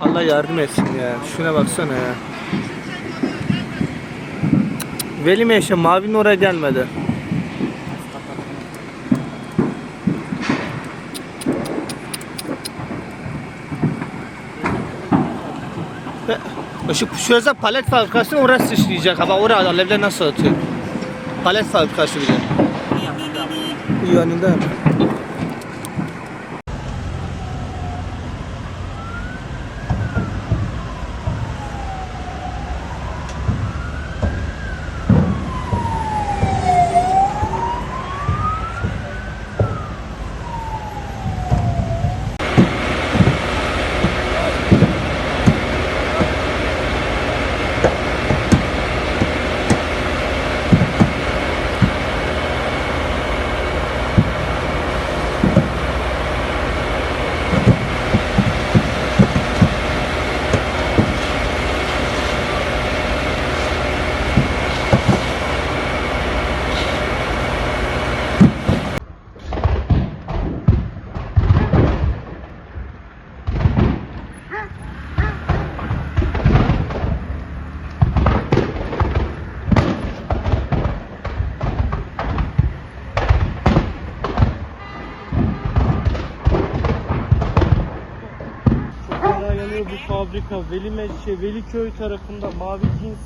Allah yardım etsin ya. Şuna baksana ya. Veli Meşe mavinin oraya gelmedi. Şu şöyle palet fabrikasını orası işleyecek. Ama oraya alevler nasıl atıyor? Palet fabrikası bile. Yanında. Çok yanıyor bu fabrika. Veli Meşe, Veliköy tarafında Mavi Cins